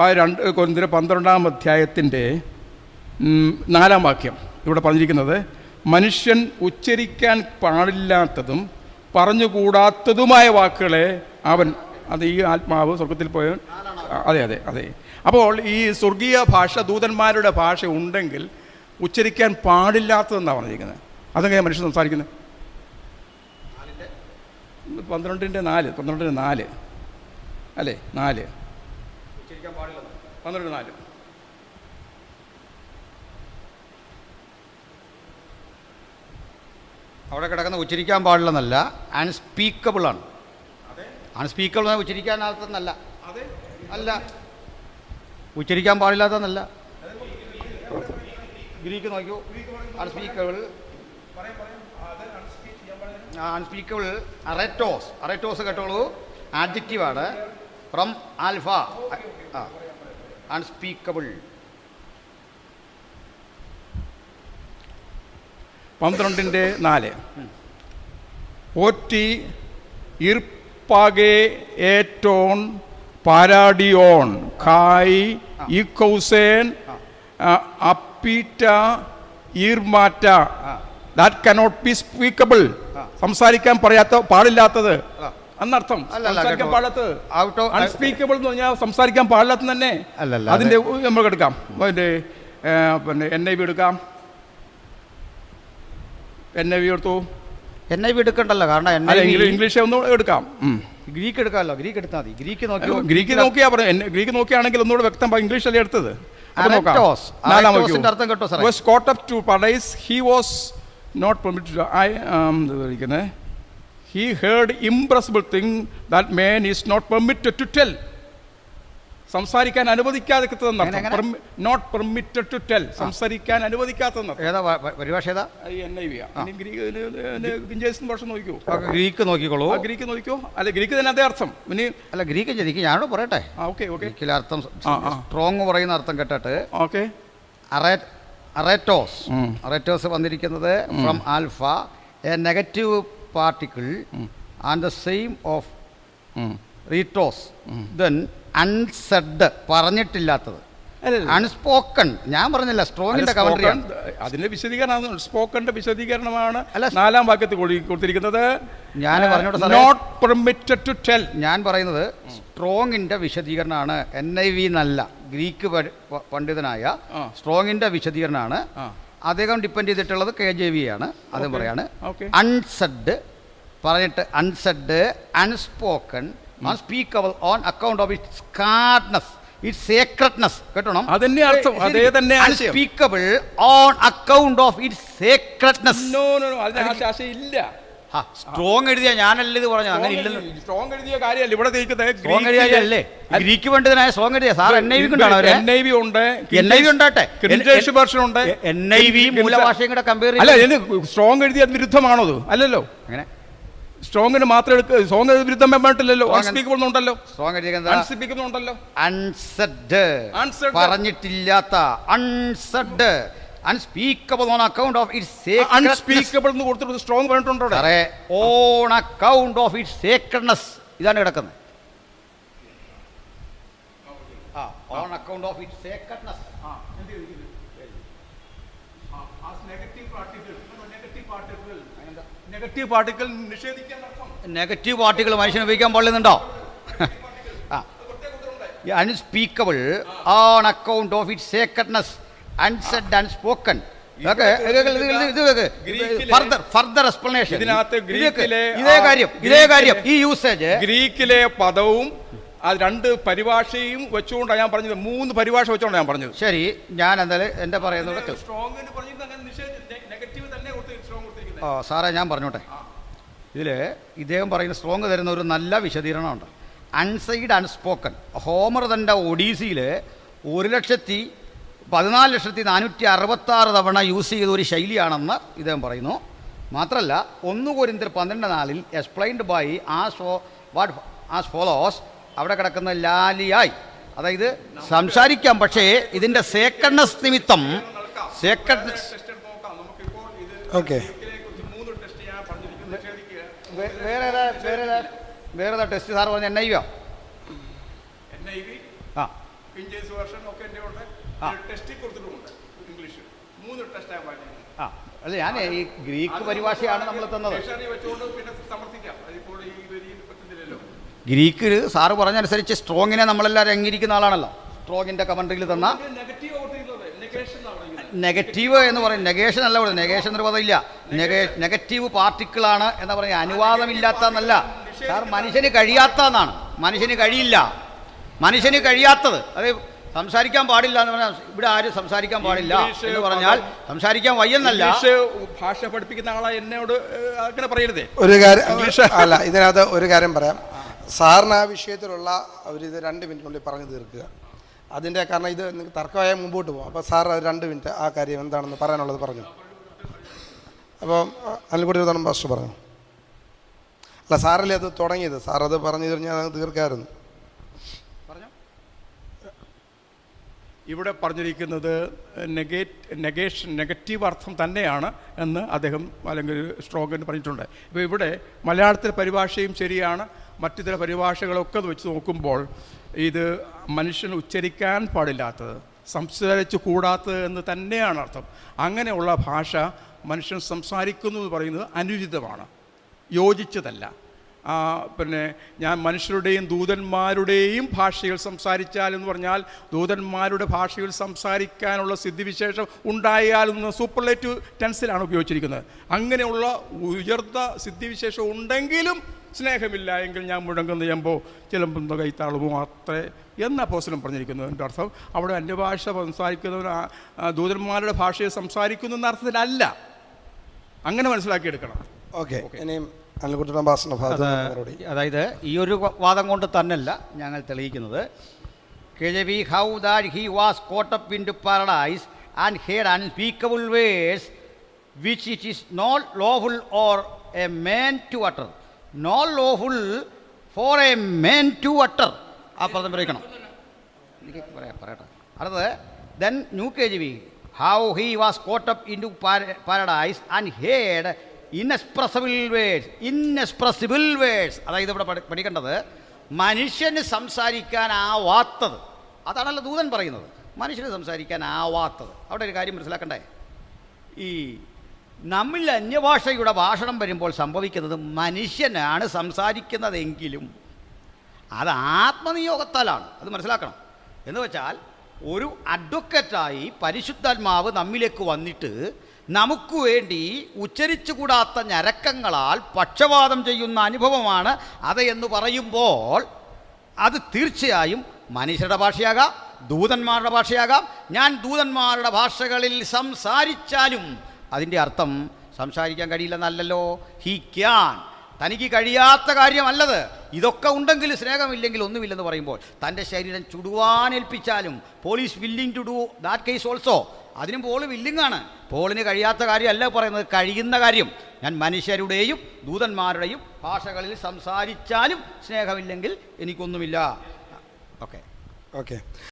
ആ രണ്ട് കൊരിന്തിര പന്ത്രണ്ടാം അധ്യായത്തിന്റെ നാലാം വാക്യം ഇവിടെ പറഞ്ഞിരിക്കുന്നത് മനുഷ്യൻ ഉച്ചരിക്കാൻ പാടില്ലാത്തതും പറഞ്ഞുകൂടാത്തതുമായ വാക്കുകളെ അവൻ അത് ഈ ആത്മാവ് സ്വർഗത്തിൽ പോയ അതെ അതെ അതെ. അപ്പോൾ ഈ സ്വർഗീയ ഭാഷ ദൂതന്മാരുടെ ഭാഷ ഉണ്ടെങ്കിൽ ഉച്ചരിക്കാൻ പാടില്ലാത്തതെന്നാണ് പറഞ്ഞിരിക്കുന്നത്. അതെങ്ങനെ മനുഷ്യൻ സംസാരിക്കുന്നത്? പന്ത്രണ്ടിന്റെ നാല് പന്ത്രണ്ടിന്റെ നാല്. അല്ലേ? നാല്. പന്ത്രണ്ട് നാല്. അവിടെ കിടക്കുന്ന ഉച്ചരിക്കാൻ പാടില്ലെന്നല്ല അൺസ്പീക്കബിൾ ആണ്. അൺസ്പീക്കബിൾ എന്നാൽ ഉച്ചരിക്കാനാകത്തെന്നല്ല അല്ല. ഉച്ചരിക്കാൻ പാടില്ലാത്തതെന്നല്ല. ഗ്രീക്ക് നോക്കൂ. അൺസ്പീക്കബിൾ അൺസ്പീക്കബിൾ അറേറ്റോസ് അറേറ്റോസ് കേട്ടോളൂ. ആഡ്ജക്റ്റീവാണ് ഫ്രം ആൽഫ അൺസ്പീക്കബിൾ പന്ത്രണ്ടിന്റെ നാല്. ഓറ്റി ഇർപ്പാകെ ഏറ്റോൺ പാരാഡിയോൺ. ഇ കൗസേൻ അപ്പീറ്റ ഈർമാറ്റ. ദാറ്റ് കനോട്ട് ബി സ്പീക്കബിൾ സംസാരിക്കാൻ പറയാത്ത പാടില്ലാത്തത്. എന്നർത്ഥം സംസാരിക്കാൻ. പാടില്ലാത്തത് അൺസ്പീക്കബിൾ എന്ന് പറഞ്ഞാൽ സംസാരിക്കാൻ പാടില്ലാത്ത തന്നെ അതിന്റെ നമുക്ക് എടുക്കാം. അതിന്റെ പിന്നെ എൻ ഐ ബി എടുക്കാം. എൻ ഐ ബി എടുത്തു. എൻ ഐ വി എടുക്കണ്ടല്ലോ കാരണം ഐ ഇംഗ്ലീഷ് ഒന്നും എടുക്കാം. ഗ്രീക്ക് എടുക്കാമല്ലോ ഗ്രീക്ക് എടുത്താൽ മതി. ഗ്രീക്ക് നോക്കി ഗ്രീക്ക് നോക്കിയാ പറഞ്ഞു. ഗ്രീക്ക് നോക്കിയാണെങ്കിൽ ഒന്നുകൂടെ വ്യക്തം ഇംഗ്ലീഷ് അല്ലേ എടുത്തത്? അർത്ഥം കേട്ടോ up to paradise. He was not permitted I um, ഇരിക്കുന്നത് he heard ഇംപ്രസിബിൾ thing that man is not permitted to tell. സംസാരിക്കാൻ അനുവദിക്കാതെ? നോട്ട് പെർമിറ്റഡ് ടു ടെൽ സംസാരിക്കാൻ വി ഗ്രീക്ക് നോക്കിക്കോ. അല്ലെ ഗ്രീക്ക് നോക്കിക്കോളൂ. ആ ഗ്രീക്ക് നോക്കിയോ അല്ല ഗ്രീക്ക് തന്നെ അതേ അർത്ഥം. ഇനി അല്ല ഗ്രീക്ക് ജനിക്ക് ഞാനോട് പറയട്ടെ. Okay okay. അർത്ഥം. സ്ട്രോങ് പറയുന്ന അർത്ഥം കേട്ടിട്ട്. ഓക്കെ. അറേ അറേറ്റോസ്. അറേറ്റോസ് വന്നിരിക്കുന്നത് from alpha a negative particle and the same of റീറ്റോസ് then unsaid പറഞ്ഞിട്ടില്ലാത്തത്. അല്ലല്ല. അൺസ്പോക്കൺ ഞാൻ പറഞ്ഞില്ല സ്ട്രോങ്ങിന്റെ കമന്ററിയാണ് അതിന്റെ വിശദീകരണം സ്പോക്കന്റെ വിശദീകരണമാണ്. അല്ല, നാലാം വാക്യത്തിൽ കൊടുത്തിരിക്കുന്നത് ഞാൻ പറഞ്ഞോട്ടെ നോട്ട് പെർമിറ്റഡ് ടു ടെൽ ഞാൻ പറയുന്നത് സ്ട്രോങ്ങിന്റെ വിശദീകരണമാണ്. എൻ ഐ വി എന്നല്ല ഗ്രീക്ക് പണ്ഡിതനായ സ്ട്രോങ്ങിന്റെ വിശദീകരണമാണ്. അദ്ദേഹം ഡിപ്പെൻഡ് ചെയ്തിട്ടുള്ളത് കെ ജെ വി ആണ്. അതും പറയാണ്. അൺസെഡ് പറഞ്ഞിട്ട് unsaid unspoken unspeakable on account of its കാർഡ്നസ് it sacredness കേട്ടോണം? അതന്നെ അർത്ഥം, അതേ തന്നെ. Unspeakable on account of it sacredness ഇല്ല. സ്ട്രോങ് എഴുതിയ ഞാനല്ല ഇത് പറഞ്ഞു അങ്ങനെ ഇല്ലെന്ന്. സ്ട്രോങ് എഴുതിയ കാര്യമല്ല. ഇവിടെ സ്ട്രോങ് എഴുതിയല്ലേ ഗ്രീക്ക് പണ്ഡിതനായ സ്ട്രോങ് എഴുതിയ. സാർ എൻ ഐ വി അവർ? എൻ ഐ വി ഉണ്ട്. എൻ ഐ വി ഉണ്ടാട്ടെ? ഇംഗ്ലീഷ് ഭാഷ ഉണ്ട്. എൻ ഐ വി മൂലഭാഷയും കൂടെ കമ്പയർ അല്ല ഇതിന് സ്ട്രോങ് എഴുതിയ വിരുദ്ധമാണോ അത് അല്ലല്ലോ. അങ്ങനെ സ്ട്രോങ്ങിന് മാത്രം എടുക്കുക സ്ട്രോങ് വിരുദ്ധം Strong- അൺസ്പീക്കബിൾ ഉണ്ടല്ലോ സ്ട്രോങ് അൺസ്പീക്കബിൾ ഉണ്ടല്ലോ unsaid unsaid പറഞ്ഞിട്ടില്ലാത്ത unsaid unspeakable on account of it unspeakable എന്ന് കൊടുത്തിട്ട് സ്ട്രോങ് അവിടെ? സാറേ on account of it sacredness ഇതാണ് കിടക്കുന്നത്. ആ on account of it sacredness negative particle നിഷേധിക്കാൻ നെഗറ്റീവ് പാർട്ടികൾ മനുഷ്യന് ഉപയോഗിക്കാൻ പാടില്ലെന്നുണ്ടോ? ആ. Unspeakable on account of it sacredness unsaid and spoken ഗ്രീക്കിലെ- further further explanation ഇതിനകത്ത് ഗ്രീക്കിലെ ഇതേ ആ കാര്യം ഇതേ കാര്യം. ഈ യൂസേജ് ഗ്രീക്കിലെ പദവും അത് രണ്ട് പരിഭാഷയും വെച്ചുകൊണ്ടാണ് ഞാൻ പറഞ്ഞത്. മൂന്ന് പരിഭാഷ വെച്ചുകൊണ്ടാണ് ഞാൻ പറഞ്ഞത്. ശരി ഞാൻ എന്തായാലും എന്റെ പറയുന്നത് ഓ സാറേ ഞാൻ പറഞ്ഞോട്ടെ. ഇതിൽ ഇദ്ദേഹം പറയുന്ന സ്ട്രോങ് തരുന്ന ഒരു നല്ല വിശദീകരണമുണ്ട്. അൺസൈഡ് അൺസ്പോക്കൺ ഹോമർ തന്റെ ഒഡീസിയിൽ ഒരു ലക്ഷത്തി പതിനാല് ലക്ഷത്തി നാനൂറ്റി അറുപത്താറ് തവണ യൂസ് ചെയ്ത ഒരു ശൈലിയാണെന്ന് ഇദ്ദേഹം പറയുന്നു. മാത്രമല്ല ഒന്ന് കോരിന്തർ പന്ത്രണ്ട് നാലിൽ explained by as for what as follows അവിടെ കിടക്കുന്ന ലാലിയായി. അതായത് സംസാരിക്കാം പക്ഷേ ഇതിന്റെ സേക്കഡ്നസ് നിമിത്തം സേക്കഡ്നസ് ഓക്കെ വേ- വേറെ ഏതാ വേറെ ഏതാ വേറെ ഏതാ ടെസ്റ്റ് സാർ പറഞ്ഞ എൻ ഐ വിയോ ആ. ടെസ്റ്റിൽ കൊടുത്തിട്ടുമുണ്ട് ഇംഗ്ലീഷ്. മൂന്ന് വായിക്കുന്നത് ആ അല്ല ഞാൻ ഈ ഗ്രീക്ക് പരിഭാഷയാണ് നമ്മൾ തന്നത്. വെച്ചുകൊണ്ട് പിന്നെ സമർത്ഥിക്കാം. അതിപ്പോൾ ഈ വരിയിൽ പറ്റുന്നില്ലല്ലോ ഗ്രീക്കിൽ സാറ് പറഞ്ഞനുസരിച്ച് സ്ട്രോങ്ങിനെ നമ്മളെല്ലാവരും അംഗീകരിക്കുന്ന ആളാണല്ലോ. സ്ട്രോങ്ങിന്റെ കമൻട്രിയിൽ തന്ന നെഗറ്റീവ് എന്ന് പറയും നെഗേഷൻ അല്ല പറയുന്നത് നെഗേഷൻ എന്നൊരു പദമില്ല. നെഗേ നെഗറ്റീവ് പാർട്ടിക്കിളാണ് എന്ന് പറയുന്നത് അനുവാദമില്ലാത്ത എന്നല്ല സാർ മനുഷ്യന് കഴിയാത്ത എന്നാണ് മനുഷ്യന് കഴിയില്ല. മനുഷ്യന് കഴിയാത്തത്. അത് സംസാരിക്കാൻ പാടില്ല എന്ന് പറഞ്ഞാൽ ഇവിടെ ആരും സംസാരിക്കാൻ പാടില്ല എന്ന് പറഞ്ഞാൽ സംസാരിക്കാൻ വയ്യെന്നല്ല. ഭാഷ പഠിപ്പിക്കുന്ന ആളെ എന്നോട് അങ്ങനെ പറയരുത്. ഒരു കാര്യം. അല്ല ഇതിനകത്ത് ഒരു കാര്യം പറയാം. സാറിന് ആ വിഷയത്തിലുള്ള അവരിത് ഇത് രണ്ട് മിനിറ്റിനുള്ളിൽ പറഞ്ഞു തീർക്കുക. അതിന്റെ കാരണം ഇത് നിങ്ങൾക്ക് തർക്കമായ മുമ്പോട്ട് പോകും. അപ്പോൾ സാർ അത് രണ്ട് മിനിറ്റ് ആ കാര്യം എന്താണെന്ന് പറയാനുള്ളത് പറഞ്ഞു. അപ്പോൾ അനിൽക്കുട്ടി ഒരു പാസ്റ്റർ പറഞ്ഞു. അല്ല സാറല്ലേ അത് തുടങ്ങിയത്? സാർ അത് പറഞ്ഞു കഴിഞ്ഞാൽ അത് തീർക്കായിരുന്നു. ഇവിടെ പറഞ്ഞിരിക്കുന്നത് നെഗേറ്റ് നെഗേഷൻ നെഗറ്റീവ് അർത്ഥം തന്നെയാണ് എന്ന് അദ്ദേഹം അല്ലെങ്കിൽ സ്ട്രോഗൻ പറഞ്ഞിട്ടുണ്ട്. ഇപ്പോൾ ഇവിടെ മലയാളത്തിലെ പരിഭാഷയും ശരിയാണ്. മറ്റു ചില പരിഭാഷകളൊക്കെ വെച്ച് നോക്കുമ്പോൾ ഇത് മനുഷ്യൻ ഉച്ചരിക്കാൻ പാടില്ലാത്തത് സംസാരിച്ചു കൂടാത്തത് എന്ന് തന്നെയാണ് അർത്ഥം. അങ്ങനെയുള്ള ഭാഷ മനുഷ്യൻ സംസാരിക്കുന്നു എന്ന് പറയുന്നത് അനുചിതമാണ് യോജിച്ചതല്ല. പിന്നെ ഞാൻ മനുഷ്യരുടെയും ദൂതന്മാരുടെയും ഭാഷയിൽ സംസാരിച്ചാൽ എന്ന് പറഞ്ഞാൽ ദൂതന്മാരുടെ ഭാഷയിൽ സംസാരിക്കാനുള്ള സിദ്ധിവിശേഷം ഉണ്ടായാലെന്ന് സൂപ്പർലേറ്റീവ് ടെൻസിലാണ് ഉപയോഗിച്ചിരിക്കുന്നത്. അങ്ങനെയുള്ള ഉയർന്ന സിദ്ധിവിശേഷം ഉണ്ടെങ്കിലും സ്നേഹമില്ല എങ്കിൽ ഞാൻ മുഴങ്ങുന്ന ചെയ്യുമ്പോൾ ചിലമ്പുന്ന കൈത്താളുമോ അത്രേ എന്ന പോസ്റ്റലും പറഞ്ഞിരിക്കുന്നു. എന്റെ അർത്ഥം അവിടെ അന്യഭാഷ സംസാരിക്കുന്നവർ ദൂതന്മാരുടെ ഭാഷയെ സംസാരിക്കുന്നു എന്ന അർത്ഥത്തിലല്ല അങ്ങനെ മനസ്സിലാക്കിയെടുക്കണം. ഓക്കെ. ഇനിയും അതായത് ഈ ഒരു വാദം കൊണ്ട് തന്നെയല്ല ഞങ്ങൾ തെളിയിക്കുന്നത്. കിഴവി how that he was caught up into paradise and hear unspeakable words which it is not lawful or a man to utter. Not lawful for a man to utter. ആ പദം പ്രയോഗിക്കണം എനിക്ക് പറയാം പറയട്ടെ. അടുത്തത് then new K G V how he was caught up into paradise and heard inexpressible words inexpressible words. അതായത് ഇവിടെ പഠി- പഠിക്കേണ്ടത് മനുഷ്യന് സംസാരിക്കാനാവാത്തത്. അതാണല്ലോ ദൂതൻ പറയുന്നത്. മനുഷ്യന് സംസാരിക്കാനാവാത്തത്. അവിടെ ഒരു കാര്യം മനസ്സിലാക്കണ്ടേ? ഈ നമ്മിൽ അന്യഭാഷയുടെ ഭാഷണം വരുമ്പോൾ സംഭവിക്കുന്നത് മനുഷ്യനാണ് സംസാരിക്കുന്നതെങ്കിലും അത് ആത്മനിയോഗത്താലാണ്. അത് മനസ്സിലാക്കണം. എന്ന് വെച്ചാൽ ഒരു അഡ്വക്കറ്റായി പരിശുദ്ധാത്മാവ് നമ്മിലേക്ക് വന്നിട്ട് നമുക്ക് വേണ്ടി ഉച്ചരിച്ചുകൂടാത്ത ഞരക്കങ്ങളാൽ പക്ഷപാതം ചെയ്യുന്ന അനുഭവമാണ് അത് എന്ന് പറയുമ്പോൾ അത് തീർച്ചയായും മനുഷ്യരുടെ ഭാഷയാകാം ദൂതന്മാരുടെ ഭാഷയാകാം. ഞാൻ ദൂതന്മാരുടെ ഭാഷകളിൽ സംസാരിച്ചാലും അതിന്റെ അർത്ഥം സംസാരിക്കാൻ കഴിയില്ലെന്നല്ലല്ലോ. ഹി ക്യാൻ തനിക്ക് കഴിയാത്ത കാര്യമല്ലത്. ഇതൊക്കെ ഉണ്ടെങ്കിൽ സ്നേഹമില്ലെങ്കിൽ ഒന്നുമില്ലെന്ന് പറയുമ്പോൾ തന്റെ ശരീരം ചുടുവാനേൽപ്പിച്ചാലും Paul is willing to do that case also അതിനും പോൾ വില്ലിങ്ങാണ്. പോളിന് കഴിയാത്ത കാര്യമല്ല പറയുന്നത്. കഴിയുന്ന കാര്യം ഞാൻ മനുഷ്യരുടെയും ദൂതന്മാരുടെയും ഭാഷകളിൽ സംസാരിച്ചാലും സ്നേഹമില്ലെങ്കിൽ എനിക്കൊന്നുമില്ല. ഓക്കെ. ഓക്കെ.